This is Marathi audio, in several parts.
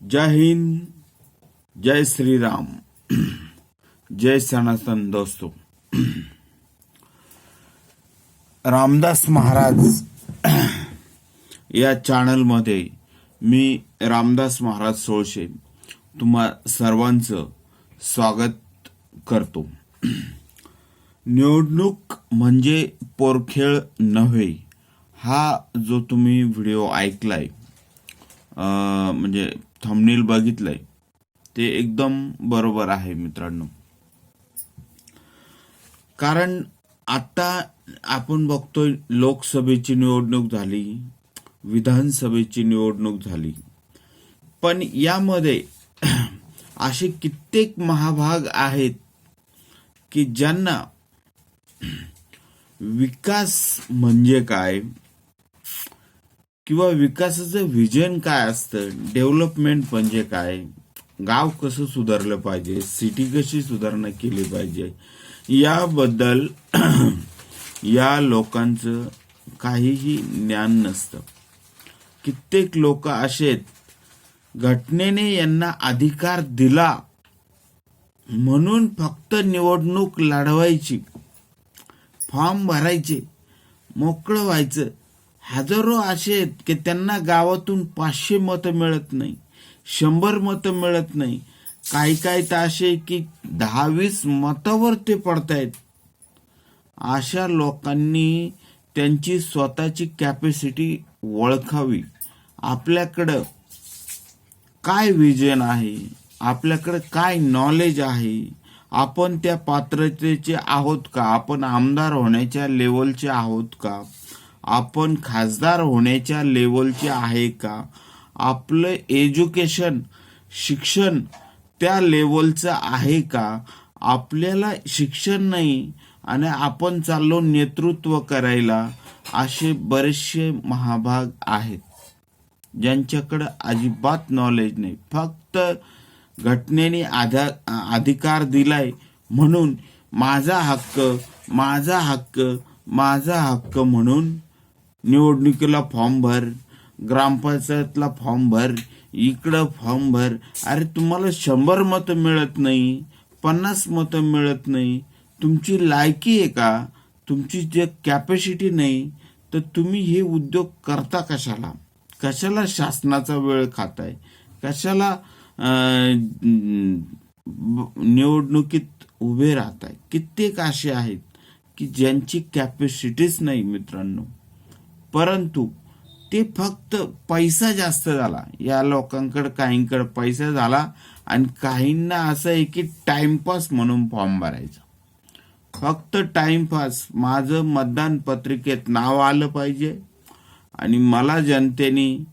जय हिंद जय श्रीराम। जय सनातन दोस्तों। रामदास महाराज या चॅनलमध्ये मी रामदास महाराज सोळशे तुम्हा सर्वांचं स्वागत करतो. निवडणूक म्हणजे पोरखेळ नव्हे हा जो तुम्ही व्हिडिओ ऐकलाय म्हणजे थंबनेल बघितलंय. ते एकदम बरोबर आहे मित्रांनो. कारण आता आपण बघतोय लोकसभेची निवडणूक झाली विधानसभेची निवडणूक झाली. पण यामध्ये असे कित्येक महाभाग आहेत की ज्यांना विकास म्हणजे काय? किंवा विकासाचं व्हिजन काय असतं? डेव्हलपमेंट म्हणजे काय? गाव कसं सुधारलं पाहिजे? सिटी कशी सुधारणा केली पाहिजे? याबद्दल या लोकांचं काहीही ज्ञान नसतं. कित्येक लोक असे आहेत घटनेने यांना अधिकार दिला म्हणून फक्त निवडणूक लढवायची फॉर्म भरायचे मोकळं व्हायचं हजारो असे आहेत की त्यांना गावातून पाचशे मतं मिळत नाही शंभर मतं मिळत नाही. काही काही तर असे की दहावीस मतावर ते पडतायत. अशा लोकांनी त्यांची स्वतःची कॅपॅसिटी ओळखावी. आपल्याकडं काय विजन आहे? आपल्याकडं काय नॉलेज आहे? आपण त्या पात्रतेचे आहोत का? आपण आमदार होण्याच्या लेवलचे आहोत का? आपण खासदार होण्याच्या लेवलचे आहे का? आपलं एज्युकेशन शिक्षण त्या लेवलचं आहे का? आपल्याला शिक्षण नाही आणि आपण चाललो नेतृत्व करायला असे बरेचसे महाभाग आहेत ज्यांच्याकडं अजिबात नॉलेज नाही. फक्त घटनेने आधा अधिकार दिलाय म्हणून माझा हक्क माझा हक्क माझा हक्क म्हणून निवडणुकीला फॉर्म भर ग्रामपंचायतला फॉर्म भर इकडं फॉर्म भर. अरे तुम्हाला शंभर मतं मिळत नाही पन्नास मतं मिळत नाही. तुमची लायकी आहे का? तुमची जे कॅपॅसिटी नाही तर तुम्ही हे उद्योग करता कशाला? कशाला शासनाचा वेळ खाताय? कशाला निवडणुकीत उभे राहताय? कित्येक असे आहेत की ज्यांची कॅपॅसिटीच नाही मित्रांनो. परंतु ते फक्त पैसा जास्त झाला. या लोकांकडे काहींकडे पैसा झाला आणि काहींना असं आहे की टाइमपास म्हणून फॉर्म भरायचा. फक्त टाइमपास माझं मतदान पत्रिकेत नाव आलं पाहिजे आणि मला जनतेने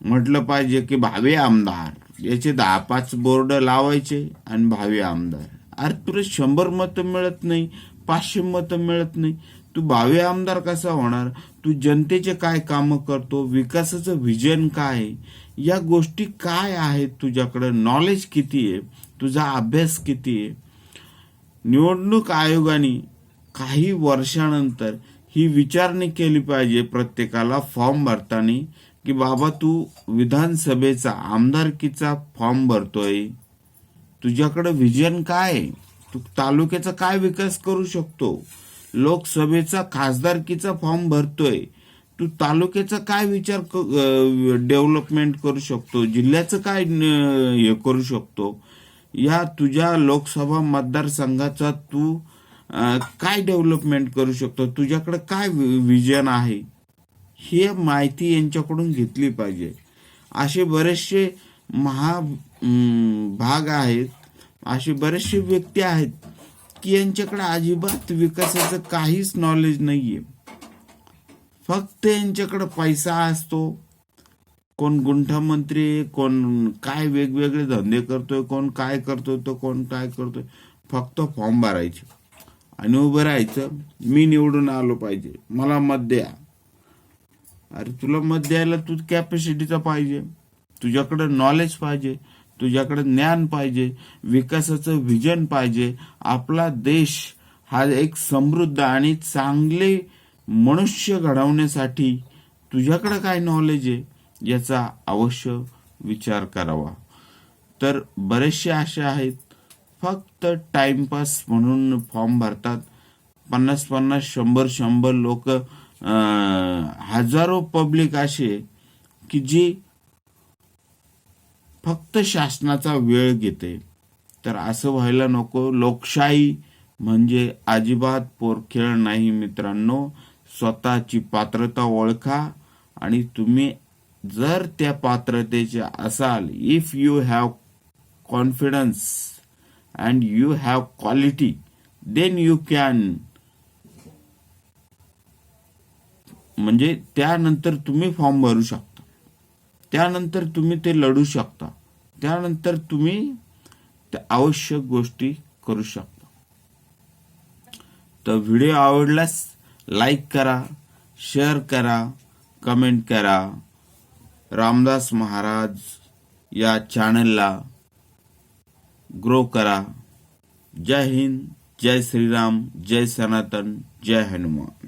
म्हटलं पाहिजे की भावे आमदार. याचे दहा पाच बोर्ड लावायचे आणि भावे आमदार. अरे तुला शंभर मतं मिळत नाही पाचशे मतं मिळत नाही. तू भावे आमदार कसा होणार? तू जनतेचे काय कामं करतो विकासाचं विजन काय आहे? या गोष्टी काय आहेत तुझ्याकडं? नॉलेज किती आहे? तुझा अभ्यास किती आहे? निवडणूक आयोगाने काही वर्षानंतर ही विचारणी केली पाहिजे प्रत्येकाला फॉर्म भरताना की बाबा तू विधानसभेचा आमदारकीचा फॉर्म भरतोय. तुझ्याकडं विजन काय आहे? तू तालुक्याचा काय विकास करू शकतो? लोकसभेचा खासदारकीचा फॉर्म भरतोय. तू तालुक्याचा काय विचार डेव्हलपमेंट करू शकतो? जिल्ह्याचं काय हे करू शकतो? या तुझ्या लोकसभा मतदारसंघाचा तू काय डेव्हलपमेंट करू शकतो? तुझ्याकडे काय विजन आहे? हे माहिती यांच्याकडून घेतली पाहिजे. असे बरेचसे महा भाग आहेत. असे बरेचसे व्यक्ती आहेत. की यांच्याकडे अजिबात विकासाचं काहीच नॉलेज नाहीये. फक्त यांच्याकडे पैसा असतो. कोण गुंठामंत्री आहे, कोण काय वेगवेगळे धंदे करतोय कोण काय करतोय तो कोण काय करतोय. फक्त फॉर्म भरायचे. आणि उभं राहायचं. मी निवडून आलो पाहिजे. मला मत द्या. अरे तुला मत द्यायला तू कॅपॅसिटीचा पाहिजे. तुझ्याकडे नॉलेज पाहिजे. तुझ्याकडे ज्ञान पाहिजे विकासाचं व्हिजन पाहिजे. आपला देश हा एक समृद्ध आणि चांगले मनुष्य घडवण्यासाठी तुझ्याकडे काय नॉलेज आहे याचा अवश्य विचार करावा. तर बरेचसे असे आहेत फक्त टाइमपास म्हणून फॉर्म भरतात. पन्नास पन्नास शंभर शंभर लोक हजारो पब्लिक असे की जी फक्त शासनाचा वेळ घेते. तर असं व्हायला नको. लोकशाही म्हणजे अजिबात पोरखेळ नाही मित्रांनो. स्वतःची पात्रता ओळखा आणि तुम्ही जर त्या पात्रतेचे असाल if you have confidence and you have quality then you can म्हणजे त्यानंतर तुम्ही फॉर्म भरू शकता. त्यानंतर तुम्ही ते लढू शकता. त्यानंतर तुम्ही त्या आवश्यक गोष्टी करू शकता. तर व्हिडिओ आवडल्यास लाईक करा शेअर करा कमेंट करा. रामदास महाराज या चॅनलला ग्रो करा. जय हिंद जय श्रीराम जय सनातन जय हनुमान.